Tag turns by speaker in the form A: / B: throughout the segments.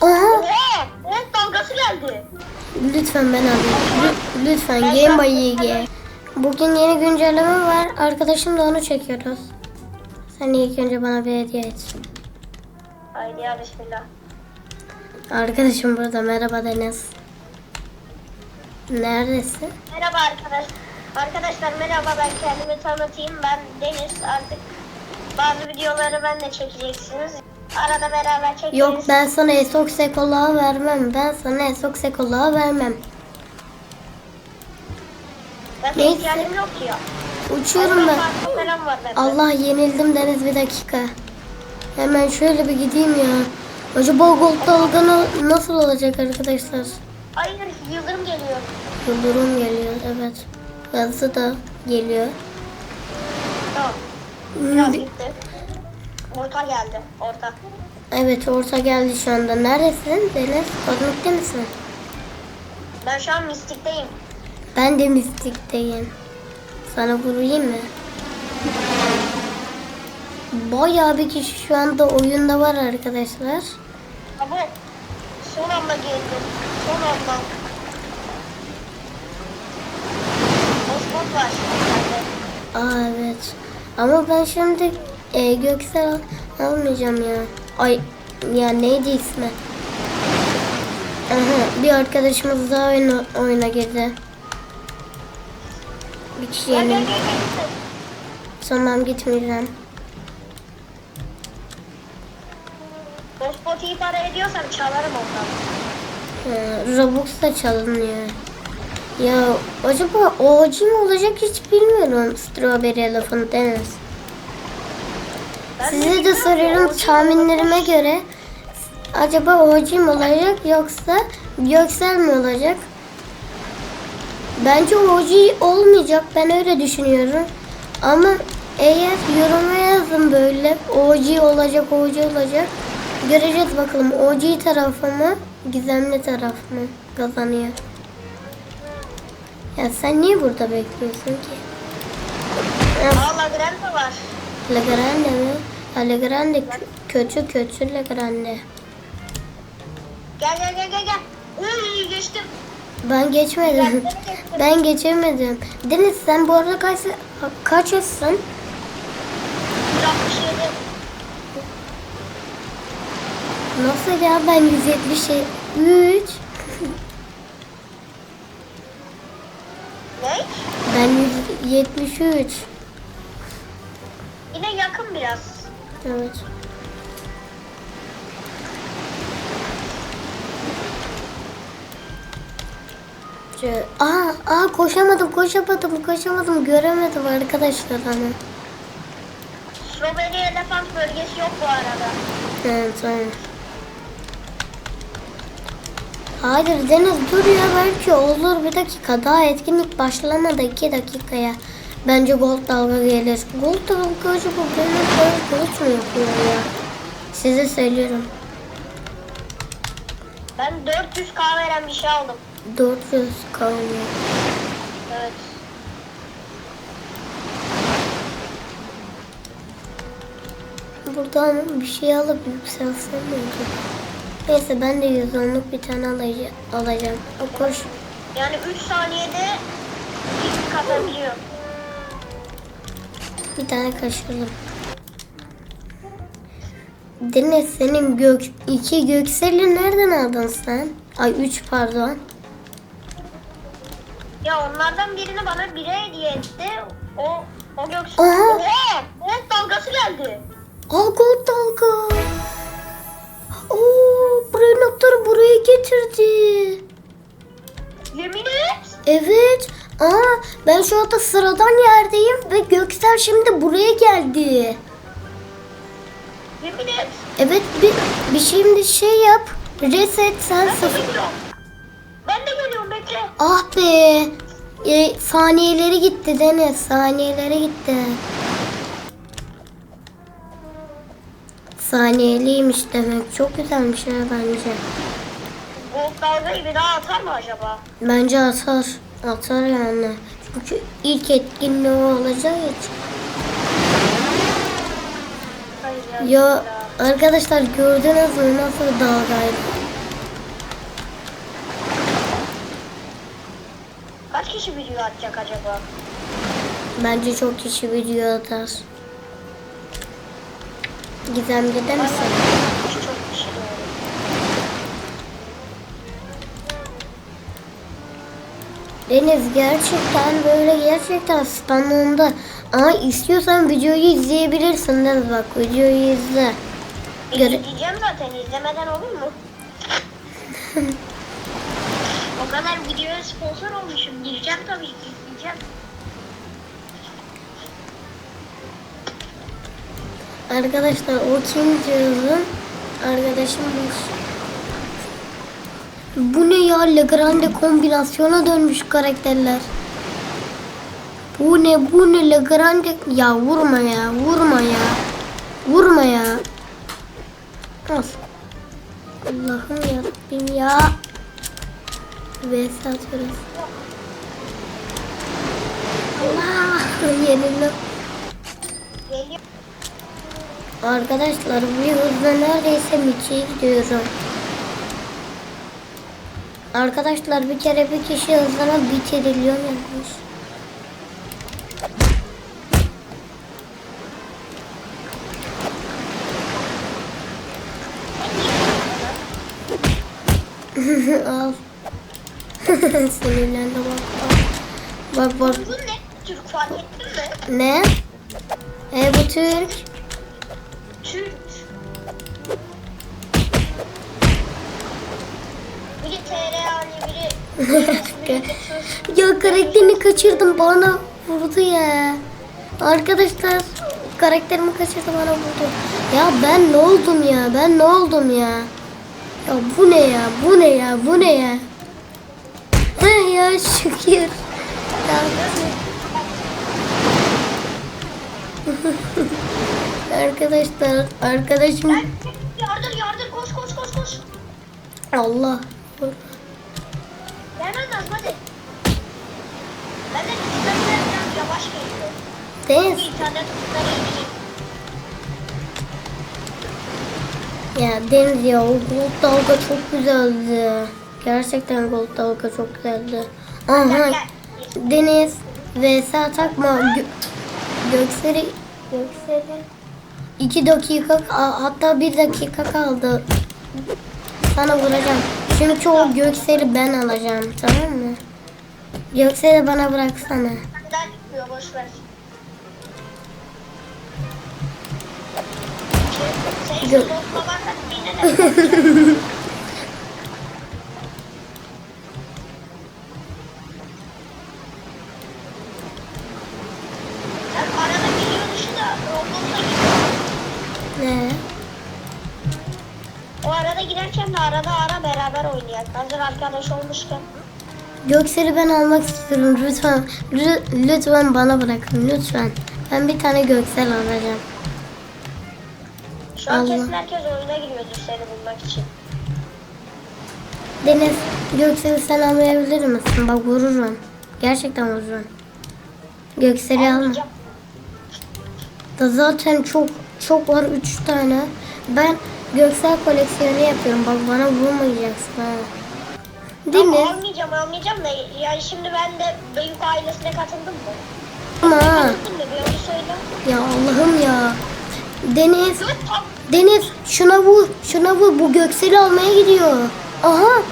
A: Aha.
B: Oha! Evet dalgası geldi.
A: Lütfen ben alayım. Lü- lütfen Game Boy YG. Bugün yeni güncelleme var. Arkadaşım da onu çekiyoruz. Sen ilk önce bana bir hediye et.
B: Haydi ya bismillah.
A: Arkadaşım burada. Merhaba Deniz. Neredesin?
B: Merhaba arkadaş. Arkadaşlar merhaba ben kendimi tanıtayım. Ben Deniz artık bazı videoları ben de çekeceksiniz. Arada beraber çekeriz.
A: Yok ben sana esok sekolağı vermem. Ben sana esok sekolağı vermem.
B: Zaten
A: Neyse.
B: ihtiyacım yok ya.
A: Uçuyorum ben. Allah yenildim Deniz bir dakika. Hemen şöyle bir gideyim ya. Acaba gold dalganı nasıl olacak arkadaşlar?
B: Hayır yıldırım geliyor.
A: Yıldırım geliyor evet. Yazı da geliyor.
B: Tamam. Biraz gitti. Orta geldi. Orta.
A: Evet orta geldi şu anda. Neredesin Deniz? Kozmik'te misin?
B: Ben şu an mistikteyim.
A: Ben de mistikteyim. Sana vurayım mı? Bayağı bir kişi şu anda oyunda var arkadaşlar.
B: Abo. Son anda geldi. Son anda. Osman var.
A: Aa evet. Ama ben şimdi e, Göksel al- almayacağım ya. Ay ya neydi ismi? Aha, bir arkadaşımız daha oyuna, oyuna girdi. Bir kişi
B: gel.
A: Tamam gitmeyeceğim.
B: Bospot iyi para ediyorsam çalarım ondan.
A: Ee, Robux da çalınıyor. Ya acaba OG mi olacak hiç bilmiyorum. Strawberry Elephant Deniz. Size de soruyorum tahminlerime göre acaba OG mi olacak yoksa Göksel mi olacak? Bence OG olmayacak ben öyle düşünüyorum. Ama eğer yoruma yazın böyle OG olacak OG olacak. Göreceğiz bakalım OG tarafı mı gizemli taraf mı kazanıyor. Ya sen niye burada bekliyorsun ki?
B: Aa Lagrande var.
A: La Grande mi? Ha, La Grande kö- kötü kötü La Grande.
B: Gel gel gel gel gel. Uy geçtim.
A: Ben geçmedim. ben geçemedim. Deniz sen bu arada kaç kaç yaşsın?
B: 167.
A: Nasıl ya ben 173.
B: Ne?
A: Ben 173.
B: Yine yakın biraz.
A: Evet. Şöyle- Aa, aa koşamadım, koşamadım, koşamadım. Göremedim arkadaşlar hani.
B: Strawberry Elefant bölgesi yok bu arada.
A: Evet, tamam. Hayır Deniz dur ya belki olur bir dakika daha etkinlik başlamadı iki dakikaya. Bence gold dalga gelir. Gold dalga acaba benim böyle kılıç mı yapıyor ya? Size söylüyorum.
B: Ben 400k veren bir şey aldım.
A: 400 kalıyor.
B: Evet.
A: Buradan bir şey alıp yükselsem mi? Neyse ben de 110'luk bir tane alacağım. O koş.
B: Yani 3 saniyede ilk katabiliyor.
A: Bir tane kaşırdım. Deniz senin gök iki gökseli nereden aldın sen? Ay üç pardon.
B: Ya onlardan birini bana biri hediye etti. O o göksel.
A: Aha.
B: Oha! Evet dalgası geldi.
A: Aa gold dalga. Oo, notları buraya getirdi.
B: Yemin et.
A: Evet. Aa ben şu anda sıradan yerdeyim ve Göksel şimdi buraya geldi.
B: Yemin et.
A: Evet bir, bir şimdi şey yap. Reset sen
B: Ben de
A: sıfır.
B: geliyorum. Ben de geliyorum bekle.
A: Ah be. E, saniyeleri gitti Deniz. Saniyeleri gitti. Saniyeliymiş demek. Çok güzelmiş ha bence.
B: Gold dalgayı bir daha atar mı acaba?
A: Bence atar atar yani. Çünkü ilk etkinliği olacağı için.
B: Hayır, ya,
A: ya arkadaşlar gördünüz mü nasıl dağdaydı?
B: Kaç kişi video atacak acaba?
A: Bence çok kişi video atar. Gizem gider misin?
B: Hayır.
A: Deniz gerçekten böyle gerçekten spamlandı. Ama istiyorsan videoyu izleyebilirsin Deniz bak videoyu izle. Göre-
B: İzleyeceğim zaten izlemeden olur mu? o kadar videoya sponsor olmuşum. Gireceğim tabii ki izleyeceğim.
A: Arkadaşlar o kim diyorum? Arkadaşımmış. Bu ne ya Legrande kombinasyona dönmüş karakterler. Bu ne bu ne Legrande ya vurma ya vurma ya vurma ya. Of. Allah'ım yarabbim ya. Vs atıyoruz. Allah.
B: Geliyor.
A: Arkadaşlar bu hızla neredeyse Mickey'e gidiyorum. Arkadaşlar bir kere bir kişi hızlana bitiriliyor yazmış. Al. Sinirlendi bak bak. Bak bak.
B: Bu ne? Türk fark ettin mi?
A: Ne? E bu Türk.
B: Türk.
A: Ya karakterini kaçırdım bana vurdu ya. Arkadaşlar karakterimi kaçırdı bana vurdu. Ya ben ne oldum ya ben ne oldum ya. Ya bu ne ya bu ne ya bu ne ya. Heh ya şükür. Ya, Arkadaşlar arkadaşım
B: Yardır yardır koş koş koş koş.
A: Allah.
B: Gelmen lazım hadi. Ben de biraz yavaş geliyor.
A: Deniz
B: İnternet.
A: Ya Deniz ya o gold dalga çok güzeldi. Gerçekten gold dalga çok güzeldi. Aha
B: Gel gel.
A: Deniz vs takma Gö- Gökseri Gökseri 2 dakika hatta 1 dakika kaldı. Sana vuracağım. Çünkü o Gökseri ben alacağım tamam mı? Gökseri bana bıraksana.
B: Neden gitmiyor boş ver. O arada girerken de arada ara beraber oynayak. Hazır arkadaş olmuşken.
A: Gökseri ben almak istiyorum lütfen. Lü- lütfen bana bırakın lütfen. Ben bir tane göksel alacağım.
B: Şu an
A: Allah.
B: kesin herkes oyuna giriyordur seni bulmak için.
A: Deniz gökseli sen almayabilir misin? Bak vururum. Gerçekten vururum. Gökseli alma. Da zaten çok çok var üç tane. Ben göksel koleksiyonu yapıyorum. Bak bana vurmayacaksın ha. Deniz
B: Ama almayacağım almayacağım da yani şimdi ben de Beyuk ailesine katıldım mı?
A: ama
B: Katıldım da bir önce söyle.
A: ya Allah'ım ya. Deniz
B: Dur tam.
A: Deniz şuna vur. Şuna vur. Bu gökseli almaya gidiyor. Aha.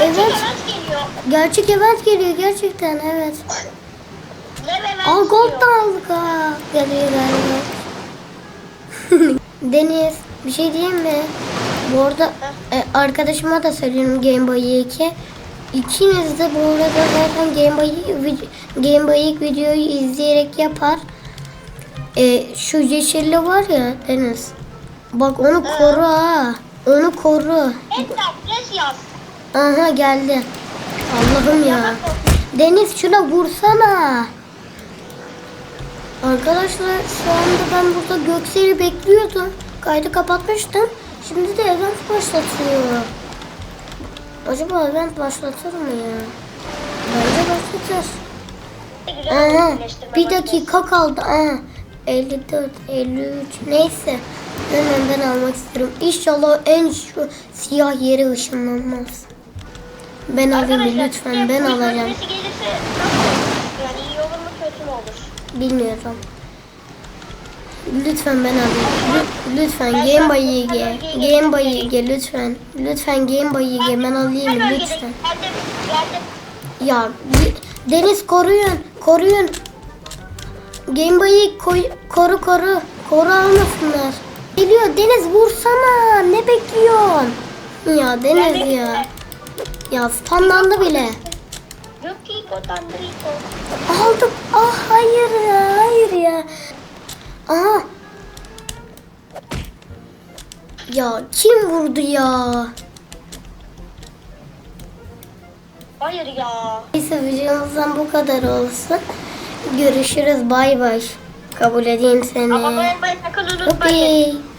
B: Bence
A: Evet.
B: evet geliyor.
A: Gerçek event geliyor gerçekten evet.
B: Ne
A: Al gold da aldık ha. Geliyor galiba. Deniz bir şey diyeyim mi? Bu arada e, arkadaşıma da söylüyorum Game Boy 2. İkiniz de bu arada zaten Game Boy, Game Boy videoyu izleyerek yapar. E, şu yeşilli var ya Deniz. Bak onu koru ha. Onu koru. Aha geldi. Allah'ım ya. Deniz şuna vursana. Arkadaşlar şu anda ben burada Göksel'i bekliyordum. Kaydı kapatmıştım. Şimdi de event başlatıyor. Acaba event başlatır mı ya? Bence başlatır. Aha, bir dakika kaldı. Aha, 54, 53 neyse. Hemen ben almak istiyorum. İnşallah en şu siyah yere ışınlanmaz. Ben alayım lütfen ben alacağım.
B: gelirse nasıl
A: Bilmiyorum. Lütfen ben alayım. Lü- lütfen Game Boy YG. Game Boy YG lütfen. Lütfen Game Boy YG ben alayım lütfen. Ya Deniz koruyun. Koruyun. Game Boy'u koru koru. Koru almasınlar. Geliyor Deniz vursana. Ne bekliyorsun? Ya Deniz ya. Ya stunlandı bile. Aldım. Ah hayır. Aha. Ya kim vurdu ya?
B: Hayır ya.
A: Neyse videomuzdan bu kadar olsun. Görüşürüz. Bay bay. Kabul edeyim seni.
B: Ama ben sakın unutmayın.
A: Hopi.